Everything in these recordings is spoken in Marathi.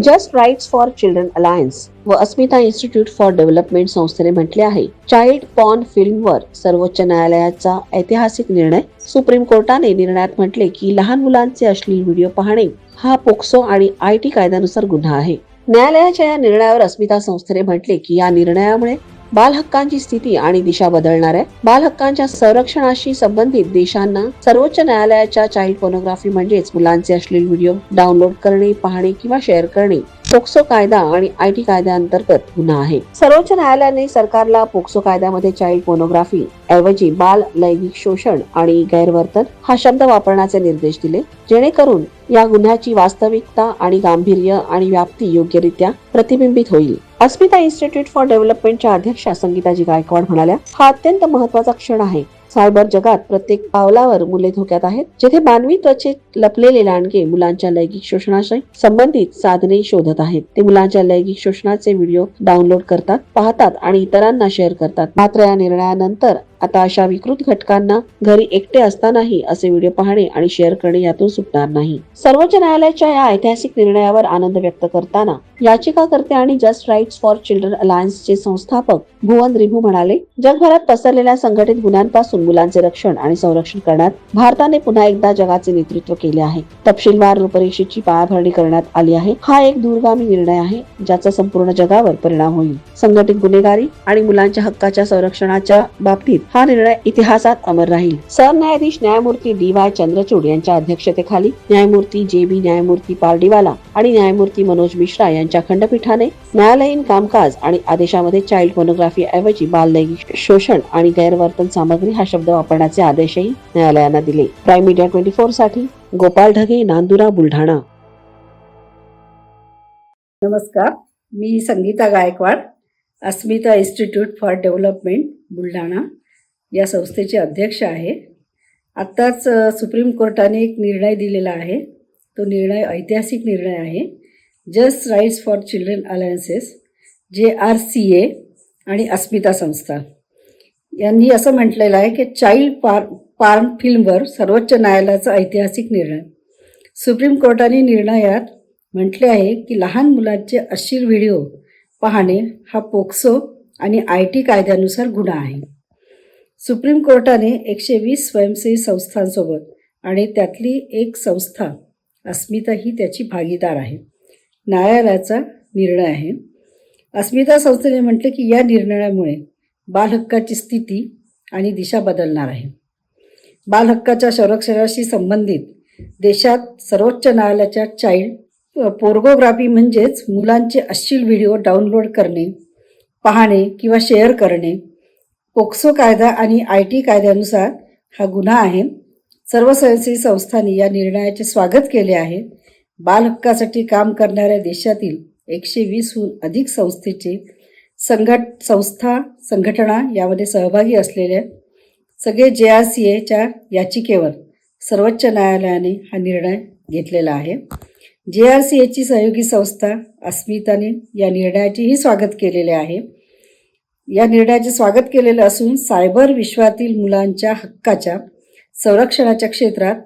Just rights for children alliance व अस्मिता इन्स्टिट्यूट फॉर डेव्हलपमेंट संस्थेने म्हटले आहे. चाइल्ड पॉन फिल्मवर सर्वोच्च न्यायालयाचा ऐतिहासिक निर्णय. सुप्रीम कोर्टाने निर्णयात म्हटले की लहान मुलांचे अश्लील व्हिडिओ पाहणे हा पोक्सो आणि आय टी कायद्यानुसार गुन्हा आहे. न्यायालयाच्या या निर्णयावर अस्मिता संस्थेने म्हटले की या निर्णयामुळे बालहक्कांची स्थिती आणि दिशा बदलणार आहे बालहक्कांच्या संरक्षणाशी संबंधित देशांना सर्वोच्च न्यायालयाच्या चाइल्ड पोर्नोग्राफी म्हणजेच मुलांचे अश्लील व्हिडिओ डाउनलोड करणे पाहणे किंवा शेअर करणे पोक्सो कायदा आणि आय टी कायद्याअंतर्गत गुन्हा आहे. सर्वोच्च न्यायालयाने सरकारला पोक्सो कायद्यामध्ये चाइल्ड पोर्नोग्राफी ऐवजी बाल लैंगिक शोषण आणि गैरवर्तन हा शब्द वापरण्याचे निर्देश दिले जेणेकरून या गुन्ह्याची वास्तविकता आणि गांभीर्य आणि व्याप्ती योग्यरित्या प्रतिबिंबित होईल. अस्मिता इन्स्टिट्यूट फॉर डेव्हलपमेंटच्या अध्यक्षा संगीताजी गायकवाड म्हणाल्या हा अत्यंत महत्त्वाचा क्षण आहे. सायबर जगात प्रत्येक पावलावर मुले धोक्यात आहेत जिथे मानवी त्वचेत लपलेले लांडगे मुलांच्या लैंगिक शोषणाशी संबंधित साधने शोधत आहेत. ते मुलांच्या लैंगिक शोषणाचे व्हिडिओ डाउनलोड करतात पाहतात आणि इतरांना शेअर करतात. मात्र या निर्णयानंतर आता अशा विकृत घटकांना घरी एकटे असतानाही असे व्हिडिओ पाहणे आणि शेअर करणे यातून सुटणार नाही. सर्वोच्च न्यायालयाच्या या ऐतिहासिक निर्णयावर आनंद व्यक्त करताना याचिकाकर्ते आणि जस्ट राईट्स फॉर चिल्ड्रन अलायन्सचे संस्थापक भुवन रिभू म्हणाले जगभरात पसरलेल्या संघटित गुन्ह्यांपासून मुलांचे रक्षण आणि संरक्षण करण्यात भारताने पुन्हा एकदा जगाचे नेतृत्व केले आहे. तपशीलवार रूपरेषेची पायाभरणी करण्यात आली आहे. हा एक दूरगामी निर्णय आहे ज्याचा संपूर्ण जगावर परिणाम होईल. संघटित गुन्हेगारी आणि मुलांच्या हक्काच्या संरक्षणाच्या बाबतीत हा निर्णय इतिहासात अमर राहील. सरन्यायाधीश न्यायमूर्ती डी वाय चंद्रचूड यांच्या अध्यक्षतेखाली न्यायमूर्ती जे बी न्यायमूर्ती पारडीवाला आणि न्यायमूर्ती मनोज मिश्रा यांच्या खंडपीठाने न्यायालयीन कामकाज आणि आदेशामध्ये चाइल्ड पोर्नोग्राफी ऐवजी बाल लैंगिक शोषण आणि गैरवर्तन सामग्री हा शब्द वापरण्याचे आदेशही न्यायालयानं दिले. प्राईम मीडिया ट्वेंटी फोरसाठी गोपाल ढगे नांदुरा बुलढाणा. नमस्कार मी Sangita Gaikwad Asmita institute for development Buldhana. या संस्थेचे अध्यक्ष आहे. आत्ताच सुप्रीम कोर्टाने एक निर्णय दिलेला आहे. तो निर्णय ऐतिहासिक निर्णय आहे. Just rights for children alliances J R C A आणि अस्मिता संस्था. यांनी असं म्हटलेलं आहे की चाइल्ड पार पार्म फिल्मवर सर्वोच्च न्यायालयाचा ऐतिहासिक निर्णय. सुप्रीम कोर्टाने निर्णयात म्हटले आहे की लहान मुलांचे अश्लील व्हिडिओ पाहणे हा पोक्सो आणि आय टी कायद्यानुसार गुन्हा आहे. सुप्रीम कोर्टाने एकशे वीस स्वयंसेवी संस्थांसोबत आणि त्यातली एक संस्था अस्मिता ही त्याची भागीदार आहे. न्यायालयाचा निर्णय आहे. अस्मिता संस्थेने म्हटले की या निर्णयामुळे बालहक्काची स्थिती आणि दिशा बदलणार आहे. बालहक्काच्या संरक्षणाशी संबंधित देशात सर्वोच्च न्यायालयाच्या चाइल्ड पोर्गोग्राफी म्हणजेच मुलांचे अश्लील व्हिडिओ डाउनलोड करणे पाहणे किंवा शेअर करणे पोक्सो कायदा आणि आय टी कायद्यानुसार हा गुन्हा आहे. सर्व स्वयंसेवी संस्थांनी या निर्णयाचे स्वागत केले आहे. बालहक्कासाठी काम करणाऱ्या देशातील एकशे वीसहून अधिक संस्थेचे संघट संस्था संघटना यामध्ये सहभागी असलेल्या सगळे जे आर सी एच्या याचिकेवर सर्वोच्च न्यायालयाने हा निर्णय घेतलेला आहे. जे आर सी एची सहयोगी संस्था अस्मिताने या निर्णयाचेही स्वागत केलेले आहे. या निर्णयाचे स्वागत केलेले असून सायबर विश्वातील मुलांच्या हक्काच्या संरक्षणाच्या क्षेत्रात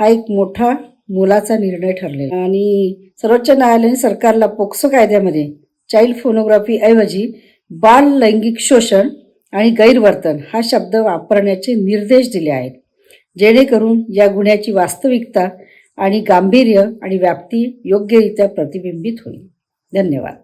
हा एक मोठा मोलाचा निर्णय ठरलेला आणि सर्वोच्च न्यायालयाने सरकारला पोक्सो कायद्यामध्ये चाइल्ड फोनोग्राफी ऐवजी बाल लैंगिक शोषण आणि गैरवर्तन हा शब्द वापरण्याचे निर्देश दिले आहेत. जेणेकरून या गुन्ह्याची वास्तविकता आणि गांभीर्य आणि व्याप्ती योग्यरित्या प्रतिबिंबित होईल. धन्यवाद.